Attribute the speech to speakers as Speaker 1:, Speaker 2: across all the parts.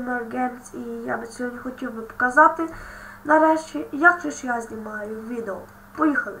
Speaker 1: Games і я би сьогодні хотів би показати нарешті, як же ж я знімаю відео. Поїхали!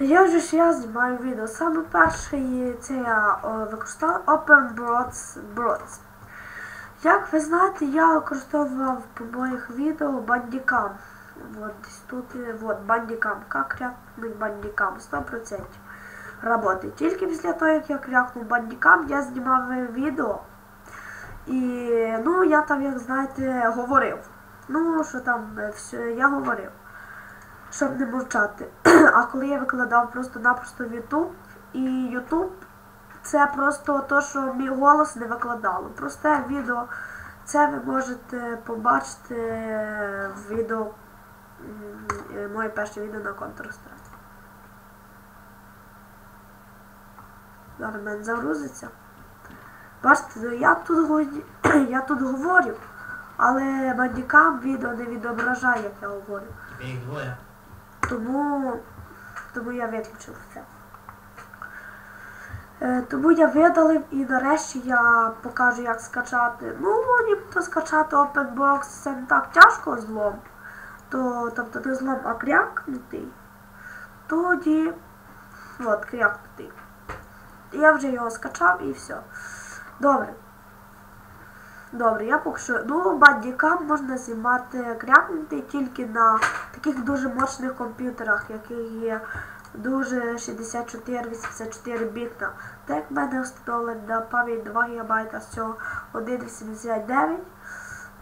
Speaker 1: Як же ж я знімаю відео? Саме перше це я о, використовував OpenBroads Broads. Як ви знаєте, я використовував по моїх відео Bandicam. Вот десь тут, вот Bandicam. Как рякнуть Bandicam? 100% работает. Тільки після того, як я крякнув бандікам, я знімав відео. І ну, я там, як знаєте, говорив. Ну, що там, е, все, я говорив, щоб не мовчати. А коли я викладав просто-напросто в YouTube, і YouTube це просто то, що мій голос не викладало. Просте відео. Це ви можете побачити в відео, е, моє перше відео на Counter-Strike. Зараз мене загрузиться. Бачите, ну, я тут, я тут говорю, але бандікам відео не відображає, як я говорю.
Speaker 2: Тебе їх двоє.
Speaker 1: Тому, тому я виключив це. Е, тому я видалив і нарешті я покажу, як скачати. Ну, нібито скачати OpenBox це не так тяжко злом. То, тобто не злом, а крякнутий. Тоді. От, крякнутий. Я вже його скачав і все. Добре. Добре, я поки що. Ну, бандікам можна знімати крякнути тільки на таких дуже мощних комп'ютерах, які є дуже 64-84 біта. Так в мене встановлена пам'ять 2 ГБ, всього 1,89,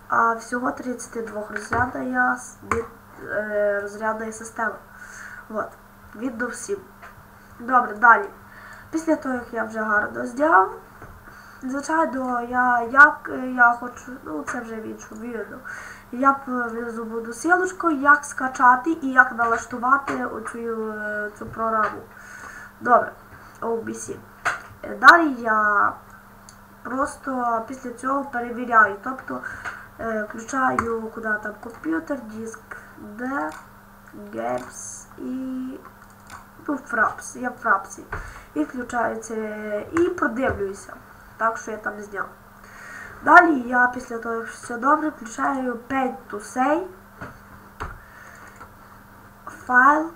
Speaker 1: а всього 32 розряда я від е, розрядної системи. От. Windows 7. Добре, далі. Після того, як я вже гарно зняв, звичайно, я як е, я хочу, ну це вже в іншому. Я б внизу буду сілочку, як скачати і як налаштувати оцю, е, цю програму. Добре, OBC. Е, Далі я просто після цього перевіряю. Тобто е, включаю куди там комп'ютер, диск D, Games і ну, Fraps. Я в Frapsі. І включаю це і продивлююся. Так що я там зняв. Далі я після того, як все добре, включаю Paint to Save. Файл,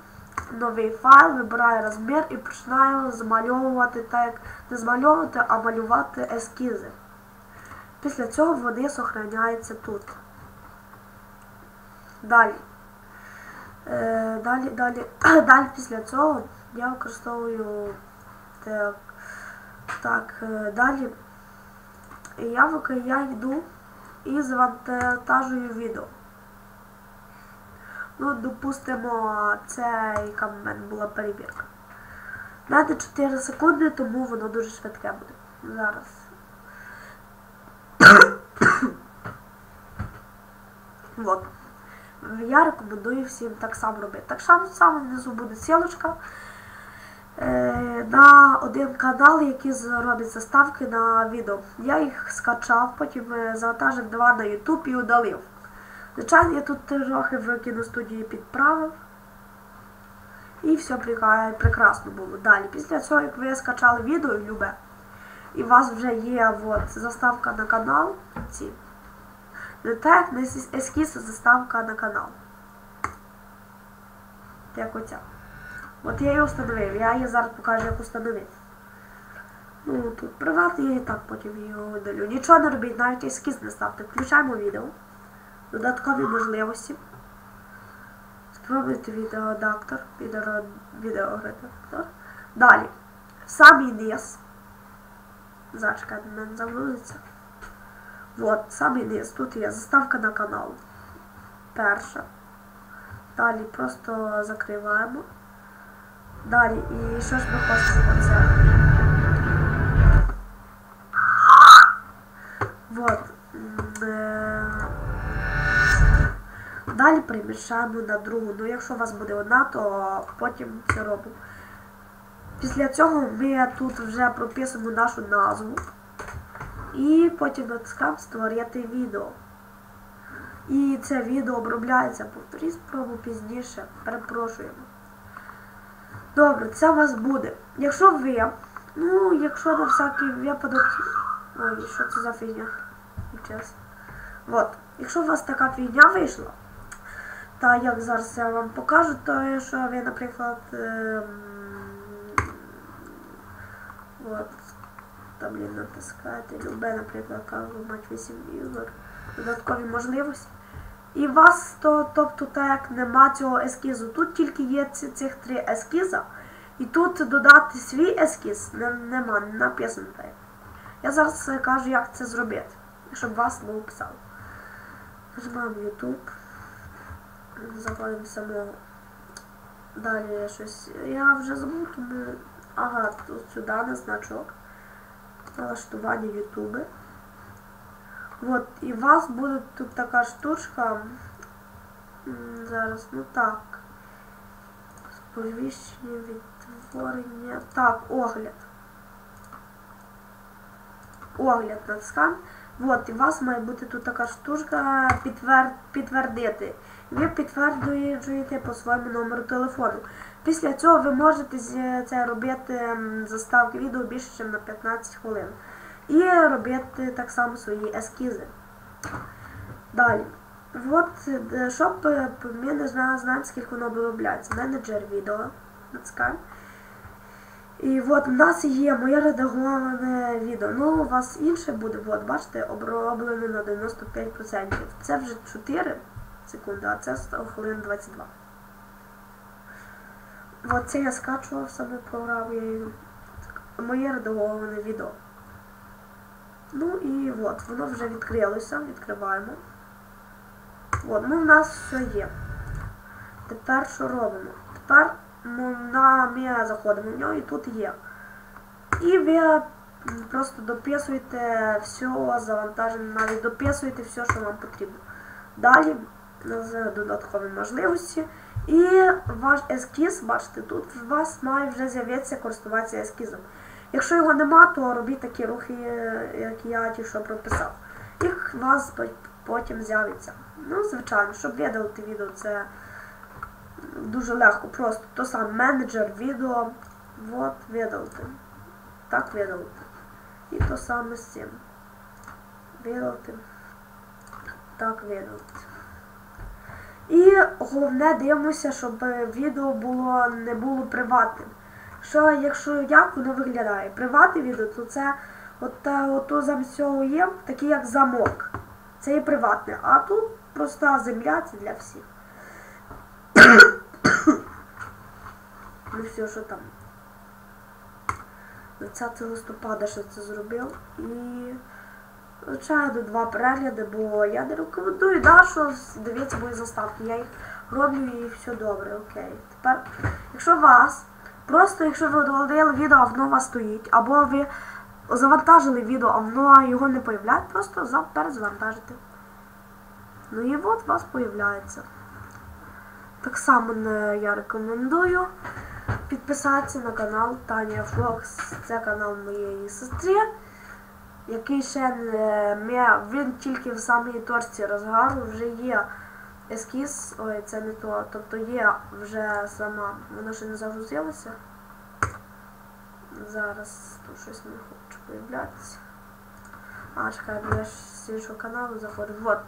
Speaker 1: новий файл, вибираю розмір і починаю змальовувати так, не змальовувати, а малювати ескізи. Після цього вони зберігаються тут. Далі. Е, далі, далі, далі після цього я використовую так, так е, далі я, вик- я йду і завантажую відео. Ну, допустимо, це яка в мене була перевірка. Мене 4 секунди, тому воно дуже швидке буде. Зараз. Вот. Я рекомендую всім так само робити. Так само само внизу буде сілочка е, на один канал, який з- робить заставки на відео. Я їх скачав, потім е, завантажив два на YouTube і удалив. Звичайно, я тут трохи в кіностудії підправив. І все прекрасно було. Далі, після цього, як ви скачали відео любе, і у вас вже є от, заставка на канал, ці. Не так, не ескіз, заставка на канал. Як оця. От я її встановив, я її зараз покажу, як встановити. Ну, тут приватний, я і так потім її видалю. Нічого не робіть, навіть ескіз не ставте. Включаємо відео. Додаткові можливості. Спробуйте відеоредактор, відеоредактор. Далі. Самий низ. В мене загрузиться. Вот, самий низ. Тут є заставка на канал. Перша. Далі просто закриваємо. Далі, і що ж ми хочемо це? Вот. Е, Далі перемішаємо на другу. Ну, якщо у вас буде одна, то потім це робимо. Після цього ми тут вже прописуємо нашу назву. І потім натискаємо створити відео. І це відео обробляється. Повторіть спробу пізніше. Перепрошуємо. Добре, це у вас буде. Якщо ви, ну, якщо на всякий випадок Ой, що це за фігня? Чесно. От, якщо у вас така фігня вийшла, та як зараз я вам покажу, то що ви, наприклад, ем, от, там блін, натискаєте, любе, наприклад, мать 8 ігор, додаткові можливості. І у вас, то, тобто, так нема цього ескізу, тут тільки є ці, цих три ескіза, і тут додати свій ескіз не, нема, не написано так. Я зараз е, кажу, як це зробити, щоб вас не описали. Нажимаємо YouTube. Заходимо само. Далі щось. Я вже забув, тому. Ага, тут сюди на значок. Налаштування Ютуби. От, і у вас буде тут така штучка. Зараз, ну так. Сповіщення, відтворення. Так, огляд. Огляд натискаємо. От, і у вас має бути тут така штучка підтвер... підтвердити. Ви підтверджуєте по своєму номеру телефону. Після цього ви можете це робити заставки відео більше, ніж на 15 хвилин. І робити так само свої ескізи. Далі. От, е, щоб е, ми не знаємо, скільки воно виробляється. Менеджер відео. Натискаємо. І от у нас є моє редаговане відео. Ну, у вас інше буде, от, бачите, оброблено на 95%. Це вже 4 секунди, а це 100 хвилин 22. От це я скачував саме програмою. Моє редаговане відео. Ну і от, воно вже відкрилося, відкриваємо. От, ну в нас все є. Тепер що робимо? Тепер ну, на, ми заходимо в нього і тут є. І ви просто дописуєте все завантаження, навіть дописуєте все, що вам потрібно. Далі з додаткові можливості. І ваш ескіз, бачите, тут у вас має вже з'явитися користуватися ескізом. Якщо його нема, то робіть такі рухи, як я ті, що прописав. Їх у вас потім з'явиться. Ну, звичайно, щоб видалити відео, це дуже легко. Просто то саме менеджер відео. От, видалити. Так видалити. І то саме з цим. Видалити. Так видалити. І головне дивимося, щоб відео було не було приватним. Що якщо як воно виглядає? Приватне відео, то це от, е, ото замість цього є такий як замок. Це є приватне. А тут проста земля, це для всіх. ну все, що там. 20 листопада ще це зробив. І звичайно два перегляди, бо я не рекомендую, да, що дивіться мої заставки. Я їх роблю і все добре, окей. Тепер, якщо вас, просто якщо ви удалили відео, а воно у вас стоїть, або ви завантажили відео, а воно його не появляє, просто перезавантажите. Ну і от у вас появляється. Так само я рекомендую підписатися на канал Таня Флокс. Це канал моєї сестри, який ще не він тільки в самій точці розгару вже є ескіз. Ой, це не то. Тобто є вже сама. Воно ще не загрузилося. Зараз тут щось не хоче появлятися. А, чекай, я ж з іншого каналу заходив. Вот.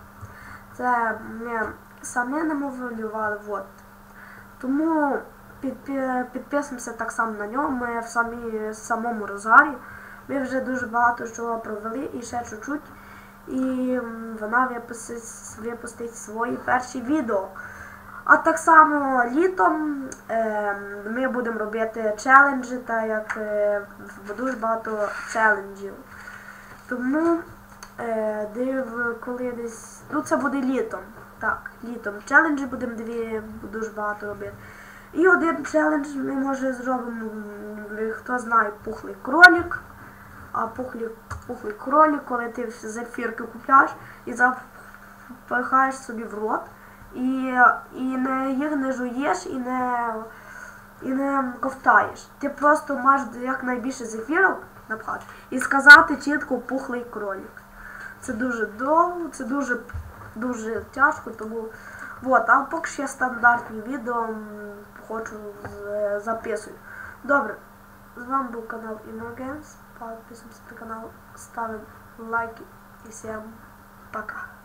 Speaker 1: Це ми самі не малювали, вот. Тому підписуємося так само на ньому. Ми в самі, самому розгарі. Ми вже дуже багато чого провели і ще чуть-чуть. І вона випустить, випустить свої перші відео. А так само літом е, ми будемо робити челенджі, так як е, дуже багато челенджів. Тому е, див, коли десь. Ну це буде літом. Так, літом. Челенджі будемо дві дуже багато робити. І один челендж ми може зробимо, хто знає, пухлий кролик. А пухлий, пухлий кролик, коли ти зефірки купляєш і запихаєш собі в рот. І, і не, їх не жуєш і не, і не ковтаєш. Ти просто маєш якнайбільше зефірок напхати і сказати чітко пухлий кролик. Це дуже довго, це дуже дуже тяжко, тому от, а поки я стандартні відео хочу записую. Добре, з вами був канал InnoGames. Подписываемся на канал, ставим лайки и всем пока.